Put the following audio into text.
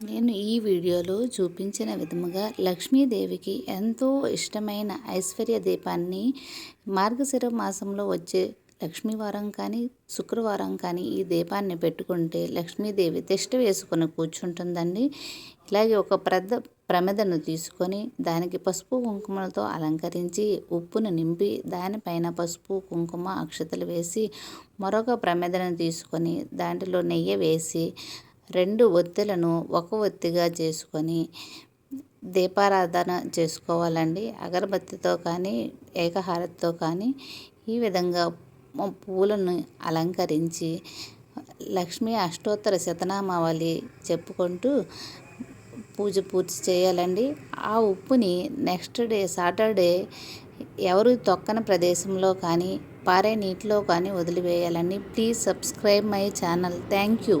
నేను ఈ వీడియోలో చూపించిన విధముగా లక్ష్మీదేవికి ఎంతో ఇష్టమైన ఐశ్వర్య దీపాన్ని మార్గశిర మాసంలో వచ్చే లక్ష్మీవారం కానీ శుక్రవారం కానీ ఈ దీపాన్ని పెట్టుకుంటే లక్ష్మీదేవి తిష్ట వేసుకొని కూర్చుంటుందండి. ఇలాగే ఒక పెద్ద ప్రమిదను తీసుకొని దానికి పసుపు కుంకుమలతో అలంకరించి ఉప్పును నింపి దానిపైన పసుపు కుంకుమ అక్షతలు వేసి మరొక ప్రమిదను తీసుకొని దాంట్లో నెయ్యి వేసి రెండు ఒత్తులను ఒక ఒత్తిగా చేసుకొని దీపారాధన చేసుకోవాలండి. అగరబత్తితో కానీ ఏకహారతితో కానీ ఈ విధంగా పూలను అలంకరించి లక్ష్మీ అష్టోత్తర శతనామావళి చెప్పుకుంటూ పూజ పూర్తి చేయాలండి. ఆ ఉప్పుని నెక్స్ట్ డే సాటర్డే ఎవరు తొక్కని ప్రదేశంలో కానీ పారే నీటిలో కానీ వదిలివేయాలండి. Please subscribe my channel. Thank you.